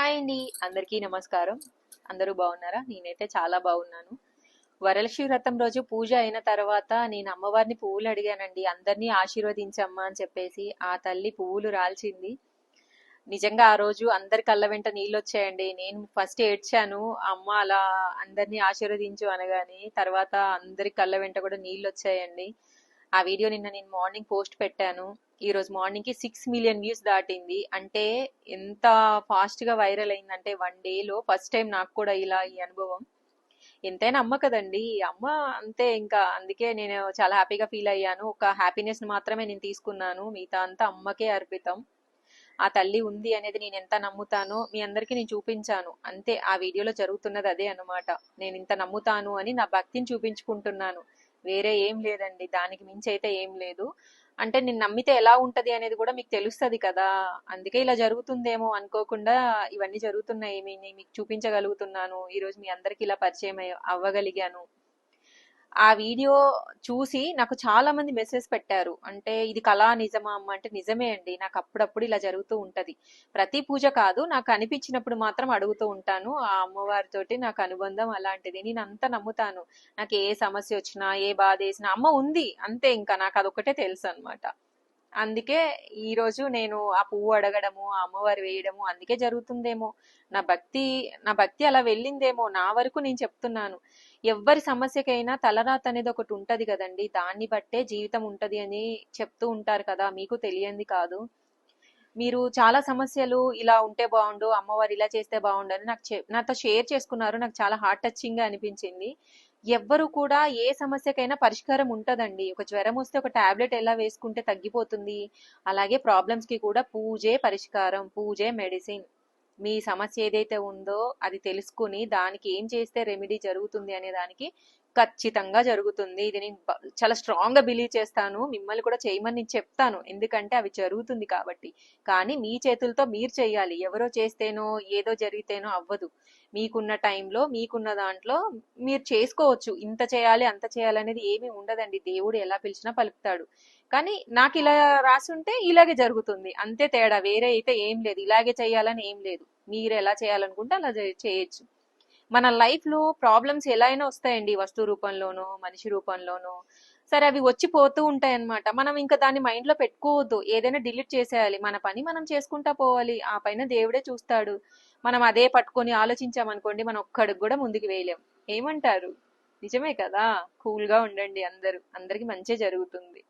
Hi అండి అందరికీ నమస్కారం. అందరూ బాగున్నారా? నేనైతే చాలా బాగున్నాను. వరలక్ష్మి వ్రతం రోజు పూజ అయిన తర్వాత నేను అమ్మవారిని పువ్వులు అడిగానండి. అందరినీ ఆశీర్వదించమ్మా అని చెప్పేసి ఆ తల్లి పువ్వులు రాల్చింది. నిజంగా ఆ రోజు అందరి కళ్ళ వెంట నీళ్ళు వచ్చాయండి. నేను ఫస్ట్ ఏడ్చాను అమ్మ అలా అందరినీ ఆశీర్వదించు అనగానే తర్వాత అందరి కళ్ళ వెంట కూడా నీళ్ళు వచ్చాయండి. ఆ వీడియో నిన్న నేను మార్నింగ్ పోస్ట్ పెట్టాను. ఈ రోజు మార్నింగ్కి సిక్స్ మిలియన్ వ్యూస్ దాటింది. అంటే ఎంత ఫాస్ట్గా వైరల్ అయిందంటే వన్ డేలో ఫస్ట్ టైం నాకు కూడా ఇలా ఈ అనుభవం. ఎంతైనా అమ్మ కదండి. అమ్మ అంతే ఇంకా. అందుకే నేను చాలా హ్యాపీగా ఫీల్ అయ్యాను. ఒక హ్యాపీనెస్ మాత్రమే నేను తీసుకున్నాను. మిగతా అంతా అమ్మకే అర్పితం. ఆ తల్లి ఉంది అనేది నేను ఎంత నమ్ముతానో మీ అందరికీ నేను చూపించాను. అంతే. ఆ వీడియోలో జరుగుతున్నది అదే అనమాట నేను ఇంత నమ్ముతాను అని నా భక్తిని చూపించుకుంటున్నాను. వేరే ఏం లేదండి. దానికి మించి అయితే ఏం లేదు. అంటే నేను నమ్మితే ఎలా ఉంటది అనేది కూడా మీకు తెలుస్తది కదా. అందుకే ఇలా జరుగుతుందేమో అనుకోకుండా ఇవన్నీ జరుగుతున్నాయి. మీ- మీకు చూపించగలుగుతున్నాను. ఈ రోజు మీ అందరికి ఇలా పరిచయం అవ్వగలిగాను. ఆ వీడియో చూసి నాకు చాలా మంది మెసేజ్ పెట్టారు. అంటే ఇది కళా నిజమా అమ్మ? అంటే నిజమే అండి. నాకు అప్పుడప్పుడు ఇలా జరుగుతూ ఉంటది. ప్రతి పూజ కాదు నాకు అనిపించినప్పుడు మాత్రం అడుగుతూ ఉంటాను. ఆ అమ్మవారితోటి నాకు అనుబంధం అలాంటిది. నేను అంత నమ్ముతాను. నాకు ఏ సమస్య వచ్చినా ఏ బాధ వేసినా అమ్మ ఉంది అంతే ఇంకా. నాకు అదొకటే తెలుసు అనమాట అందుకే ఈ రోజు నేను ఆ పువ్వు అడగడము ఆ అమ్మవారు వేయడము అందుకే జరుగుతుందేమో. నా భక్తి నా భక్తి అలా వెళ్ళిందేమో నా వరకు నేను చెప్తున్నాను. ఎవ్వరి సమస్యకైనా తలరాత అనేది ఒకటి ఉంటది కదండి. దాన్ని బట్టే జీవితం ఉంటది అని చెప్తూ ఉంటారు కదా మీకు తెలియంది కాదు. మీరు చాలా సమస్యలు ఇలా ఉంటే బాగుండు అమ్మవారు ఇలా చేస్తే బాగుండు అని నాకు నాతో షేర్ చేసుకున్నారు. నాకు చాలా హార్ట్ టచింగ్గా అనిపించింది. ఎవ్వరు కూడా ఏ సమస్యకైనా పరిష్కారం ఉంటదండి. ఒక జ్వరం వస్తే ఒక టాబ్లెట్ ఎలా వేసుకుంటే తగ్గిపోతుంది? అలాగే ప్రాబ్లమ్స్కి కూడా పూజే పరిష్కారం పూజే మెడిసిన్ మీ సమస్య ఏదైతే ఉందో అది తెలుసుకుని దానికి ఏం చేస్తే రెమెడీ జరుగుతుంది అనే దానికి ఖచ్చితంగా జరుగుతుంది. ఇది నేను చాలా స్ట్రాంగ్గా బిలీవ్ చేస్తాను. మిమ్మల్ని కూడా చేయమని నేను చెప్తాను. ఎందుకంటే అవి జరుగుతుంది కాబట్టి. కానీ మీ చేతులతో మీరు చేయాలి. ఎవరో చేస్తేనో ఏదో జరిగితేనో అవ్వదు. మీకున్న టైంలో మీకున్న దాంట్లో మీరు చేసుకోవచ్చు. ఇంత చేయాలి అంత చేయాలి అనేది ఏమీ ఉండదండి. దేవుడు ఎలా పిలిచినా పలుకుతాడు. కానీ నాకు ఇలా రాసి ఉంటే ఇలాగే జరుగుతుంది. అంతే తేడా. వేరే అయితే ఏం లేదు. ఇలాగే చేయాలని ఏం లేదు. మీరు ఎలా చేయాలనుకుంటే అలా చేయొచ్చు. మన లైఫ్లో ప్రాబ్లమ్స్ ఎలా అయినా వస్తాయండి వస్తు రూపంలోనో మనిషి రూపంలోనో. సరే అవి వచ్చి పోతూ ఉంటాయి అన్నమాట మనం ఇంకా దాన్ని మైండ్లో పెట్టుకోవద్దు. ఏదైనా డిలీట్ చేసేయాలి. మన పని మనం చేసుకుంటా పోవాలి. ఆ పైన దేవుడే చూస్తాడు. మనం అదే పట్టుకొని ఆలోచించామనుకోండి మనం ఒక్కడికి కూడా ముందుకు వేయలేం. ఏమంటారు? నిజమే కదా? కూల్గా ఉండండి అందరూ. అందరికి మంచి జరుగుతుంది.